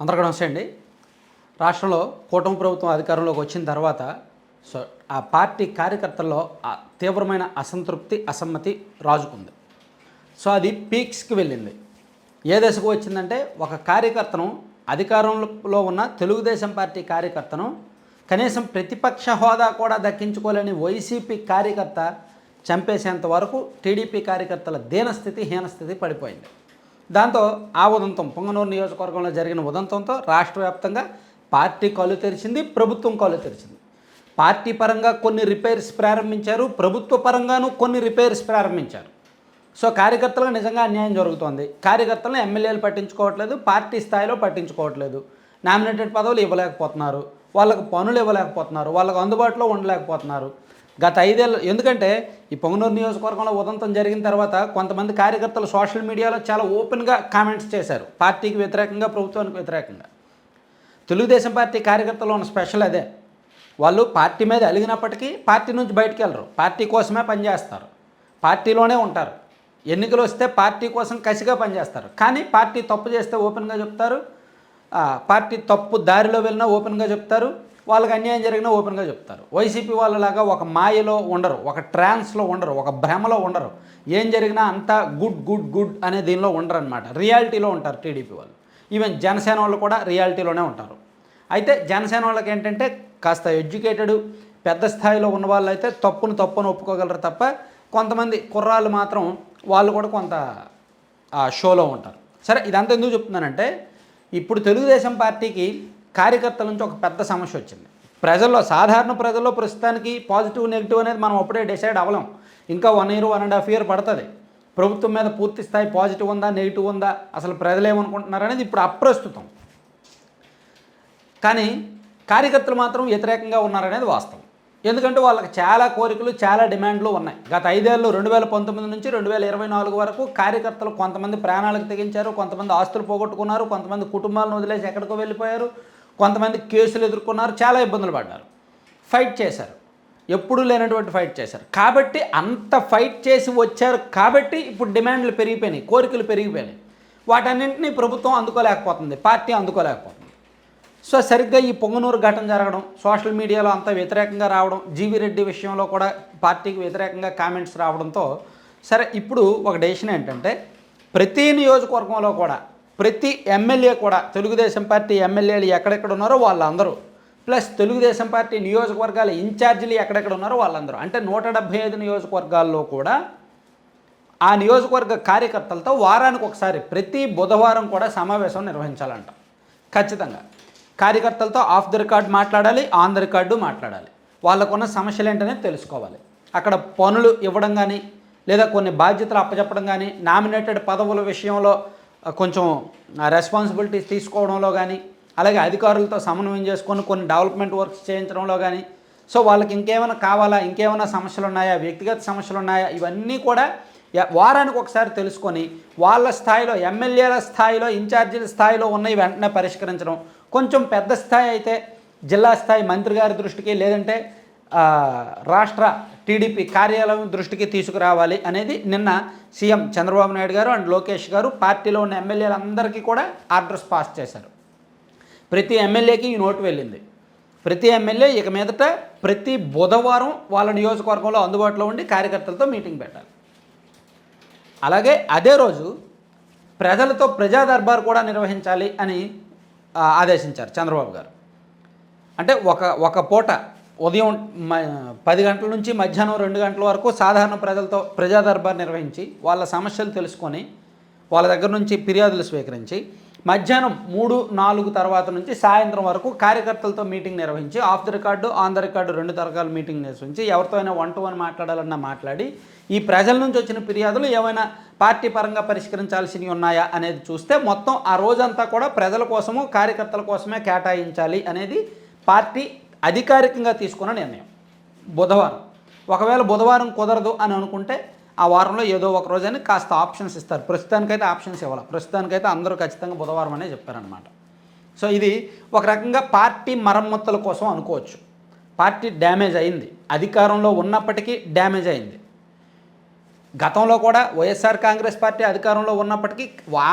అందరికీ నమస్తే అండి. రాష్ట్రంలో కూటమి ప్రభుత్వం అధికారంలోకి వచ్చిన తర్వాత సో ఆ పార్టీ కార్యకర్తల్లో ఆ తీవ్రమైన అసంతృప్తి అసమ్మతి రాజుకుంది. సో అది పీక్స్కి వెళ్ళింది. ఏ దశకు వచ్చిందంటే ఒక కార్యకర్తను అధికారంలో ఉన్న తెలుగుదేశం పార్టీ కార్యకర్తను కనీసం ప్రతిపక్ష హోదా కూడా దక్కించుకోలేని వైసీపీ కార్యకర్త చంపేసేంత వరకు టీడీపీ కార్యకర్తల దీనస్థితి హీనస్థితి పడిపోయింది. దాంతో ఆ ఉదంతం పొంగనూరు నియోజకవర్గంలో జరిగిన ఉదంతంతో రాష్ట్ర వ్యాప్తంగా పార్టీ కళ్ళు తెరిచింది ప్రభుత్వం కళ్ళు తెరిచింది. పార్టీ పరంగా కొన్ని రిపేర్స్ ప్రారంభించారు ప్రభుత్వ పరంగాను కొన్ని రిపేర్స్ ప్రారంభించారు. సో కార్యకర్తలకు నిజంగా అన్యాయం జరుగుతోంది. కార్యకర్తలను ఎమ్మెల్యేలు పట్టించుకోవట్లేదు పార్టీ స్థాయిలో పట్టించుకోవట్లేదు. నామినేటెడ్ పదవులు ఇవ్వలేకపోతున్నారు వాళ్ళకు పనులు ఇవ్వలేకపోతున్నారు వాళ్ళకు అందుబాటులో ఉండలేకపోతున్నారు. గత ఐదేళ్ళు ఎందుకంటే ఈ పొంగనూరు నియోజకవర్గంలో ఉదంతం జరిగిన తర్వాత కొంతమంది కార్యకర్తలు సోషల్ మీడియాలో చాలా ఓపెన్గా కామెంట్స్ చేశారు. పార్టీకి వ్యతిరేకంగా ప్రభుత్వానికి వ్యతిరేకంగా. తెలుగుదేశం పార్టీ కార్యకర్తలు ఉన్న స్పెషల్ అదే. వాళ్ళు పార్టీ మీద అలిగినప్పటికీ పార్టీ నుంచి బయటికి వెళ్ళరు. పార్టీ కోసమే పనిచేస్తారు పార్టీలోనే ఉంటారు. ఎన్నికలు వస్తే పార్టీ కోసం కసిగా పనిచేస్తారు కానీ పార్టీ తప్పు చేస్తే ఓపెన్గా చెప్తారు. పార్టీ తప్పు దారిలో వెళ్ళినా ఓపెన్గా చెప్తారు. వాళ్ళకి అన్యాయం జరిగినా ఓపెన్గా చెప్తారు. వైసీపీ వాళ్ళలాగా ఒక మాయలో ఉండరు ఒక ట్రాన్స్లో ఉండరు ఒక భ్రమలో ఉండరు. ఏం జరిగినా అంతా గుడ్ గుడ్ గుడ్ అనే దీనిలో ఉండరు అనమాట రియాలిటీలో ఉంటారు టీడీపీ వాళ్ళు. ఈవెన్ జనసేన వాళ్ళు కూడా రియాలిటీలోనే ఉంటారు. అయితే జనసేన వాళ్ళకి ఏంటంటే కాస్త ఎడ్యుకేటెడ్ పెద్ద స్థాయిలో ఉన్న వాళ్ళు అయితే తప్పును తప్పును ఒప్పుకోగలరు తప్ప కొంతమంది కుర్రాళ్ళు మాత్రం వాళ్ళు కూడా కొంత షోలో ఉంటారు. సరే ఇదంతా ఎందుకు చెప్తున్నానంటే ఇప్పుడు తెలుగుదేశం పార్టీకి కార్యకర్తల నుంచి ఒక పెద్ద సమస్య వచ్చింది. ప్రజల్లో సాధారణ ప్రజల్లో ప్రస్తుతానికి పాజిటివ్ నెగిటివ్ అనేది మనం అప్పుడే డిసైడ్ అవ్వలేం. ఇంకా one year one and half year పడుతుంది. ప్రభుత్వం మీద పూర్తి స్థాయి పాజిటివ్ ఉందా నెగిటివ్ ఉందా అసలు ప్రజలు ఏమనుకుంటున్నారు అనేది ఇప్పుడు అప్రస్తుతం. కానీ కార్యకర్తలు మాత్రం వ్యతిరేకంగా ఉన్నారనేది వాస్తవం. ఎందుకంటే వాళ్ళకి చాలా కోరికలు చాలా డిమాండ్లు ఉన్నాయి. గత ఐదేళ్ళు రెండు వేల పంతొమ్మిది నుంచి రెండు వేల ఇరవై నాలుగు వరకు కార్యకర్తలు కొంతమంది ప్రాణాలకు తెగించారు కొంతమంది ఆస్తులు పోగొట్టుకున్నారు కొంతమంది కుటుంబాలను వదిలేసి ఎక్కడికో వెళ్ళిపోయారు. కొంతమంది కేసులు ఎదుర్కొన్నారు చాలా ఇబ్బందులు పడ్డారు. ఫైట్ చేశారు. ఎప్పుడూ లేనటువంటి ఫైట్ చేశారు. కాబట్టి అంత ఫైట్ చేసి వచ్చారు కాబట్టి ఇప్పుడు డిమాండ్లు పెరిగిపోయినాయి కోరికలు పెరిగిపోయినాయి. వాటన్నింటినీ ప్రభుత్వం అందుకోలేకపోతుంది పార్టీ అందుకోలేకపోతుంది. సో సరిగ్గా ఈ పొంగనూరు ఘటన జరగడం సోషల్ మీడియాలో అంతా వ్యతిరేకంగా రావడం జీవి రెడ్డి విషయంలో కూడా పార్టీకి వ్యతిరేకంగా కామెంట్స్ రావడంతో సరే ఇప్పుడు ఒక డెసిషన్ ఏంటంటే ప్రతి నియోజకవర్గంలో కూడా ప్రతి ఎమ్మెల్యే కూడా తెలుగుదేశం పార్టీ ఎమ్మెల్యేలు ఎక్కడెక్కడ ఉన్నారో వాళ్ళందరూ. ప్లస్ తెలుగుదేశం పార్టీ నియోజకవర్గాల ఇన్ఛార్జీలు ఎక్కడెక్కడ ఉన్నారో వాళ్ళందరూ. అంటే నూట డెబ్భై ఐదు నియోజకవర్గాల్లో కూడా ఆ నియోజకవర్గ కార్యకర్తలతో వారానికి ఒకసారి ప్రతి బుధవారం కూడా సమావేశం నిర్వహించాలంట. ఖచ్చితంగా. కార్యకర్తలతో ఆఫ్ ద రికార్డు మాట్లాడాలి ఆన్ ద రికార్డు మాట్లాడాలి. వాళ్ళకున్న సమస్యలు ఏంటనేది తెలుసుకోవాలి. అక్కడ పనులు ఇవ్వడం కానీ లేదా కొన్ని బాధ్యతలు అప్పచెప్పడం కానీ నామినేటెడ్ పదవుల విషయంలో కొంచెం రెస్పాన్సిబిలిటీస్ తీసుకోవడంలో కానీ అలాగే అధికారులతో సమన్వయం చేసుకొని కొన్ని డెవలప్మెంట్ వర్క్స్ చేయించడంలో కానీ సో వాళ్ళకి ఇంకేమైనా కావాలా ఇంకేమైనా సమస్యలు ఉన్నాయా వ్యక్తిగత సమస్యలు ఉన్నాయా ఇవన్నీ కూడా వారానికి ఒకసారి తెలుసుకొని వాళ్ళ స్థాయిలో ఎమ్మెల్యేల స్థాయిలో ఇన్ఛార్జీల స్థాయిలో ఉన్నవి వెంటనే పరిష్కరించడం. కొంచెం పెద్ద స్థాయి అయితే జిల్లా స్థాయి మంత్రి గారి దృష్టికి లేదంటే రాష్ట్ర టీడీపీ కార్యాలయం దృష్టికి తీసుకురావాలి అనేది నిన్న సీఎం చంద్రబాబు నాయుడు గారు అండ్ లోకేష్ గారు పార్టీలో ఉన్న ఎమ్మెల్యేలందరికీ కూడా ఆర్డర్స్ పాస్ చేశారు. ప్రతి ఎమ్మెల్యేకి ఈ నోటు వెళ్ళింది. ప్రతి ఎమ్మెల్యే ఇక మీదట ప్రతి బుధవారం వాళ్ళ నియోజకవర్గంలో అందుబాటులో ఉండి కార్యకర్తలతో మీటింగ్ పెట్టాలి. అలాగే అదే రోజు ప్రజలతో ప్రజా దర్బార్ కూడా నిర్వహించాలి అని ఆదేశించారు చంద్రబాబు గారు. అంటే ఒక ఒక పూట ఉదయం పది గంటల నుంచి మధ్యాహ్నం రెండు గంటల వరకు సాధారణ ప్రజలతో ప్రజా దర్బార్ నిర్వహించి వాళ్ళ సమస్యలు తెలుసుకొని వాళ్ళ దగ్గర నుంచి ఫిర్యాదులు స్వీకరించి మధ్యాహ్నం మూడు నాలుగు తర్వాత నుంచి సాయంత్రం వరకు కార్యకర్తలతో మీటింగ్ నిర్వహించి off the record on the record రెండు తరగాల మీటింగ్ నిర్వహించి ఎవరితో అయినా వన్ టు వన్ మాట్లాడాలన్నా మాట్లాడి ఈ ప్రజల నుంచి వచ్చిన ఫిర్యాదులు ఏమైనా పార్టీ పరంగా పరిష్కరించాల్సినవి ఉన్నాయా అనేది చూస్తే మొత్తం ఆ రోజంతా కూడా ప్రజల కోసము కార్యకర్తల కోసమే కేటాయించాలి అనేది పార్టీ అధికారికంగా తీసుకున్న నిర్ణయం. బుధవారం. ఒకవేళ బుధవారం కుదరదు అని అనుకుంటే ఆ వారంలో ఏదో ఒక రోజని కాస్త ఆప్షన్స్ ఇస్తారు. ప్రస్తుతానికైతే ఆప్షన్స్ ఇవ్వాలి. ప్రస్తుతానికైతే అందరూ ఖచ్చితంగా బుధవారం అనే చెప్పారనమాట సో ఇది ఒక రకంగా పార్టీ మరమ్మతుల కోసం అనుకోవచ్చు. పార్టీ డ్యామేజ్ అయింది. అధికారంలో ఉన్నప్పటికీ డ్యామేజ్ అయింది. గతంలో కూడా వైఎస్ఆర్ కాంగ్రెస్ పార్టీ అధికారంలో ఉన్నప్పటికీ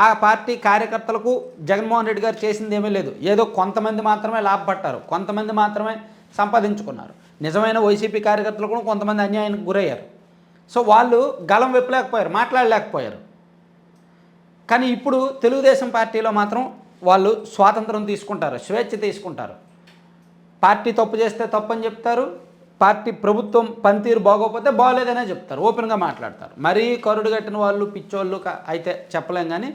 ఆ పార్టీ కార్యకర్తలకు జగన్మోహన్ రెడ్డి గారు చేసింది ఏమీ లేదు. ఏదో కొంతమంది మాత్రమే లాభపడ్డారు. కొంతమంది మాత్రమే సంపాదించుకున్నారు. నిజమైన వైసీపీ కార్యకర్తలు కూడా కొంతమంది అన్యాయానికి గురయ్యారు. సో వాళ్ళు గలం విప్పలేకపోయారు మాట్లాడలేకపోయారు. కానీ ఇప్పుడు తెలుగుదేశం పార్టీలో మాత్రం వాళ్ళు స్వాతంత్రం తీసుకుంటారు స్వేచ్ఛ తీసుకుంటారు. పార్టీ తప్పు చేస్తే తప్పు అని చెప్తారు. పార్టీ ప్రభుత్వం పనితీరు బాగోకపోతే బాగోలేదనే చెప్తారు ఓపెన్గా మాట్లాడతారు. మరీ కరుడు కట్టిన వాళ్ళు పిచ్చోళ్ళు అయితే చెప్పలేం కానీ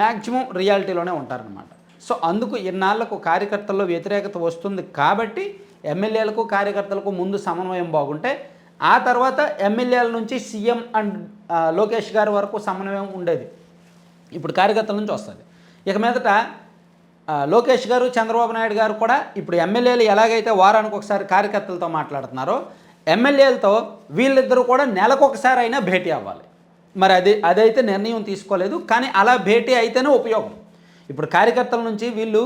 మ్యాక్సిమం రియాలిటీలోనే ఉంటారనమాట సో అందుకు ఇన్నాళ్ళకు కార్యకర్తల్లో వ్యతిరేకత వస్తుంది కాబట్టి ఎమ్మెల్యేలకు కార్యకర్తలకు ముందు సమన్వయం బాగుంటే ఆ తర్వాత ఎమ్మెల్యేల నుంచి సీఎం అండ్ లోకేష్ గారి వరకు సమన్వయం ఉండేది. ఇప్పుడు కార్యకర్తల నుంచి వస్తుంది. ఇక మీదట లోకేష్ గారు చంద్రబాబు నాయుడు గారు కూడా ఇప్పుడు ఎమ్మెల్యేలు ఎలాగైతే వారానికి ఒకసారి కార్యకర్తలతో మాట్లాడుతున్నారో ఎమ్మెల్యేలతో వీళ్ళిద్దరూ కూడా నెలకొకసారి అయినా భేటీ అవ్వాలి. మరి అది అదైతే నిర్ణయం తీసుకోలేదు కానీ అలా భేటీ అయితేనే ఉపయోగం. ఇప్పుడు కార్యకర్తల నుంచి వీళ్ళు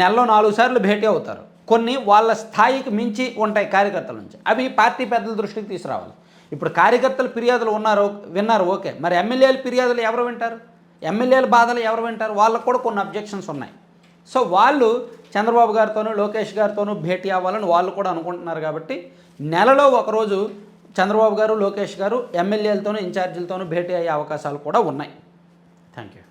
నెలలో నాలుగు సార్లు భేటీ అవుతారు. కొన్ని వాళ్ళ స్థాయికి మించి ఉంటాయి కార్యకర్తల నుంచి. అవి పార్టీ పెద్దల దృష్టికి తీసుకురావాలి. ఇప్పుడు కార్యకర్తల ఫిర్యాదులు ఉన్నారు విన్నారు ఓకే. మరి ఎమ్మెల్యేల ఫిర్యాదులు ఎవరు వింటారు? ఎమ్మెల్యేల బాధలు ఎవరు వింటారు? వాళ్ళకు కూడా కొన్ని అబ్జెక్షన్స్ ఉన్నాయి. సో వాళ్ళు చంద్రబాబు గారితోనూ లోకేష్ గారితోనూ భేటీ అవ్వాలని వాళ్ళు కూడా అనుకుంటున్నారు కాబట్టి నెలలో ఒకరోజు చంద్రబాబు గారు లోకేష్ గారు ఎమ్మెల్యేలతోనూ ఇన్ఛార్జీలతోనూ భేటీ అయ్యే అవకాశాలు కూడా ఉన్నాయి. Thank you